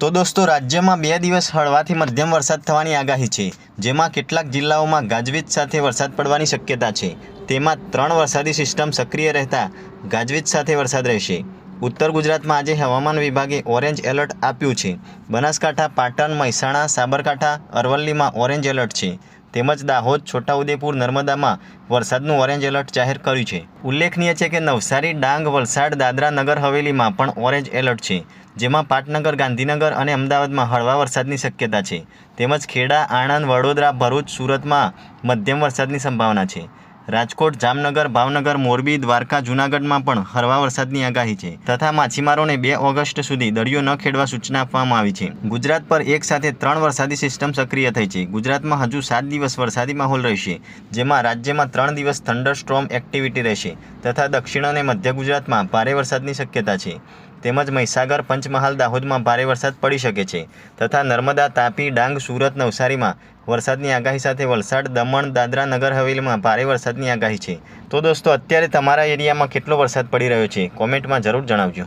તો દોસ્તો, રાજ્યમાં બે દિવસ હળવાથી મધ્યમ વરસાદ થવાની આગાહી છે, જેમાં કેટલાક જિલ્લાઓમાં ગાજવીજ સાથે વરસાદ પડવાની શક્યતા છે. તેમાં ત્રણ વરસાદી સિસ્ટમ સક્રિય રહેતા ગાજવીજ સાથે વરસાદ રહેશે. ઉત્તર ગુજરાતમાં આજે હવામાન વિભાગે ઓરેન્જ એલર્ટ આપ્યું છે. બનાસકાંઠા, પાટણ, મહેસાણા, સાબરકાંઠા, અરવલ્લીમાં ઓરેન્જ એલર્ટ છે. તેમજ દાહોદ, છોટાઉદેપુર, નર્મદામાં વરસાદનું ઓરેન્જ એલર્ટ જાહેર કર્યું છે. ઉલ્લેખનીય છે કે નવસારી, ડાંગ, વલસાડ, દાદરા નગર હવેલીમાં પણ ઓરેન્જ એલર્ટ છે, જેમાં પાટનગર, ગાંધીનગર અને અમદાવાદમાં હળવા વરસાદની શક્યતા છે. તેમજ ખેડા, આણંદ, વડોદરા, ભરૂચ, સુરતમાં મધ્યમ વરસાદની સંભાવના છે. રાજકોટ, જામનગર, ભાવનગર, મોરબી, દ્વારકા, જૂનાગઢમાં પણ હળવા વરસાદની આગાહી છે તથા માછીમારોને બે ઓગસ્ટ સુધી દરિયો ન ખેડવા સૂચના આપવામાં આવી છે. ગુજરાત પર એક સાથે ત્રણ વરસાદી સિસ્ટમ સક્રિય થઈ છે. ગુજરાતમાં હજુ સાત દિવસ વરસાદી માહોલ રહેશે, જેમાં રાજ્યમાં ત્રણ દિવસ થંડરસ્ટ્રોમ એક્ટિવિટી રહેશે તથા દક્ષિણ અને મધ્ય ગુજરાતમાં ભારે વરસાદની શક્યતા છે. તેમજ મહીસાગર પંચમહાલ દાહોદમાં ભારે વરસાદ પડી શકે છે તથા નર્મદા, તાપી, ડાંગ, સુરત, નવસારીમાં વરસાદની આગાહી સાથે વલસાડ, દમણ, દાદરા નગર હવેલીમાં ભારે વરસાદની આગાહી છે. તો દોસ્તો, અત્યારે તમારા એરિયામાં કેટલો વરસાદ પડી રહ્યો છે? કોમેન્ટમાં જરૂર જણાવજો.